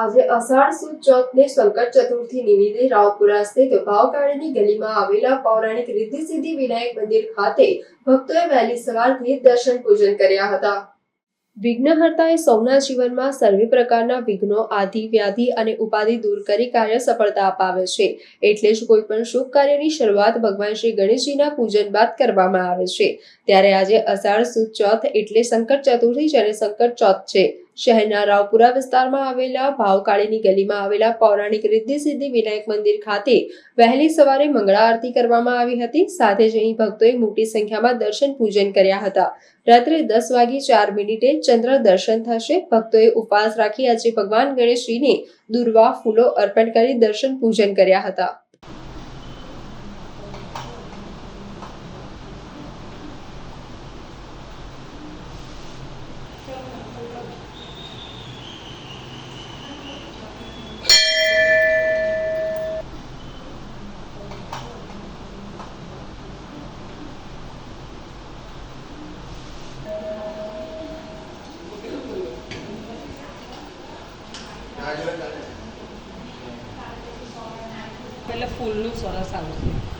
આજે અષાઢ સુદ ચોથને સંકટ ચતુર્થી નિમિત્તે રાવપુરા સ્થિત ભાવકાળીની ગલીમાં આવેલા પૌરાણિક રિદ્ધિ સિદ્ધિ વિનાયક મંદિર ખાતે ભક્તોએ વહેલી સવારથી દર્શન પૂજન કર્યા હતા. વિઘ્નહર્તાએ સૌના જીવનમાં સર્વે પ્રકારના વિઘ્નો, આધિ, વ્યાધિ અને ઉપાધિ દૂર કરી કાર્ય સફળતા અપાવે છે. એટલે જ કોઈ પણ શુભ કાર્યની શરૂઆત ભગવાન શ્રી ગણેશજીના પૂજન બાદ કરવામાં આવે છે. ત્યારે આજે અષાઢ સુદ ચોથ એટલે સંકટ ચતુર્થી જેને સંકટ ચોથ છે. શહેરના રાવપુરા વિસ્તારમાં આવેલા ભાવકાળીની ગલીમાં આવેલા પૌરાણિક રિદ્ધિ સિદ્ધિ વિનાયક મંદિર ખાતે વહેલી સવારે મંગળા આરતી કરવામાં આવી હતી. સાથે જ અહીં ભક્તોએ મોટી સંખ્યામાં દર્શન પૂજન કર્યા હતા. રાત્રે દસ વાગી ચાર મિનિટે ચંદ્ર દર્શન થશે. ભક્તોએ ઉપવાસ રાખી આજે ભગવાન ગણેશજીને દુર્વા ફૂલો અર્પણ કરી દર્શન પૂજન કર્યા હતા. એટલે ફૂલનું સરસ આવશે